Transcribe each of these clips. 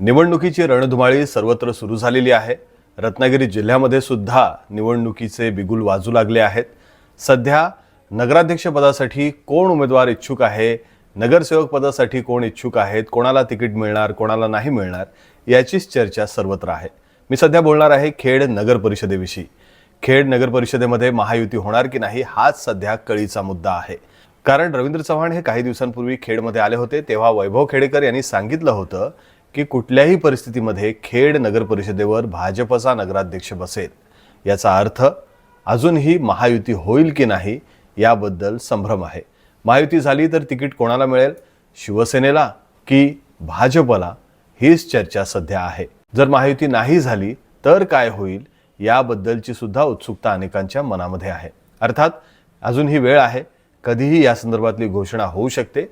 निवडणुकीची रणधुमाळी सर्वत्र सुरू झालेली आहे. रत्नागिरी जिल्ह्यामध्ये सुद्धा निवडणुकीचे बिगुल वाजू लागले आहेत. सध्या नगराध्यक्षपदासाठी कोण उमेदवार इच्छुक आहे? नगरसेवक पदासाठी कोण इच्छुक आहेत? कोणाला तिकीट मिळणार कोणाला नाही मिळणार याचीच चर्चा सर्वत्र आहे. मी सध्या बोलणार आहे खेड नगर परिषदेविषयी. खेड नगर परिषदेमध्ये महायुती होणार की नाही हाच सध्या कळीचा मुद्दा आहे. कारण रवींद्र चव्हाण हे काही दिवसांपूर्वी खेडमध्ये आले होते तेव्हा वैभव खेडेकर यांनी सांगितलं होतं की कुठल्याही परिस्थितीमध्ये खेड नगर परिषदेवर भाजपचा नगराध्यक्ष बसेल. याचा अर्थ अजूनही महायुती होईल की नाही याबद्दल संभ्रम आहे. महायुती झाली तर तिकीट कोणाला मिळेल? शिवसेनेला की भाजपला? हीच चर्चा सध्या आहे. जर महायुती नाही झाली तर काय होईल याबद्दलची सुद्धा उत्सुकता अनेकांच्या मनामध्ये आहे. अर्थात अजून ही वेळ आहे. कधीही या संदर्भातली घोषणा होऊ शकते.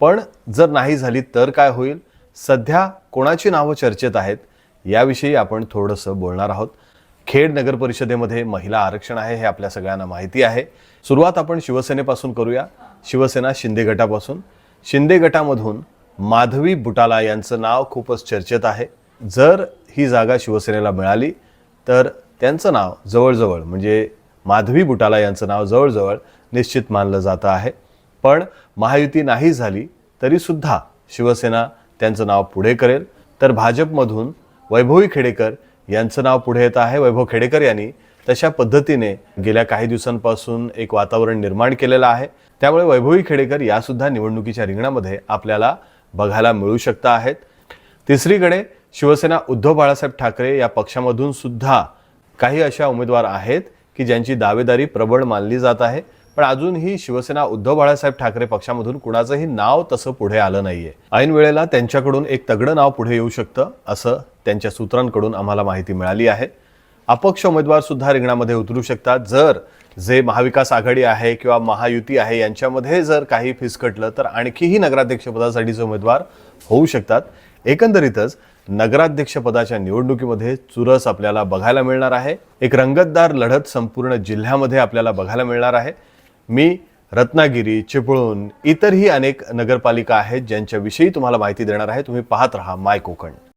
पण जर नाही झाली तर काय होईल? सध्या कोणाची नावं चर्चेत आहेत याविषयी आपण थोडंसं बोलणार आहोत. खेड नगर परिषदेमध्ये महिला आरक्षण आहे हे आपल्या सगळ्यांना माहिती आहे. सुरुवात आपण शिवसेनेपासून करूया. शिवसेना शिंदे गटापासून. शिंदे गटामधून माधवी बुटाला यांचं नाव खूपच चर्चेत आहे. जर ही जागा शिवसेनेला मिळाली तर त्यांचं नाव जवळजवळ म्हणजे माधवी बुटाला यांचं नाव जवळजवळ निश्चित मानलं जातं आहे. पण महायुती नाही झाली तरीसुद्धा शिवसेना त्यांचं नाव पुढे करेल. तर भाजपमधून वैभवी खेडेकर यांचं नाव पुढे येत आहे. वैभव खेडेकर यांनी तशा पद्धतीने गेल्या काही दिवसांपासून एक वातावरण निर्माण केलेलं आहे. त्यामुळे वैभवी खेडेकर यासुद्धा निवडणुकीच्या रिंगणामध्ये आपल्याला बघायला मिळू शकता आहेत. तिसरीकडे शिवसेना उद्धव बाळासाहेब ठाकरे या पक्षामधून सुद्धा काही अशा उमेदवार आहेत की ज्यांची दावेदारी प्रबळ मानली जात आहे. पण अजूनही शिवसेना उद्धव बाळासाहेब ठाकरे पक्षामधून कुणाचंही नाव तसं पुढे आलं नाहीये. ऐन वेळेला त्यांच्याकडून एक तगडं नाव पुढे येऊ शकतं असं त्यांच्या सूत्रांकडून आम्हाला माहिती मिळाली आहे. अपक्ष उमेदवार सुद्धा रिंगणामध्ये उतरू शकतात. जर जे महाविकास आघाडी आहे किंवा महायुती आहे यांच्यामध्ये जर काही फिसकटलं तर आणखीही नगराध्यक्षपदासाठीचे उमेदवार होऊ शकतात एकंदरीतच नगराध्यक्षपदाच्या निवडणुकीमध्ये चुरस आपल्याला बघायला मिळणार आहे. एक रंगतदार लढत संपूर्ण जिल्ह्यामध्ये आपल्याला बघायला मिळणार आहे. मी रत्नागिरी चिपळूण इतरही अनेक नगरपालिका आहेत ज्यांच्याविषयी तुम्हाला माहिती देणार आहे. तुम्ही पाहत राहा माय कोकण.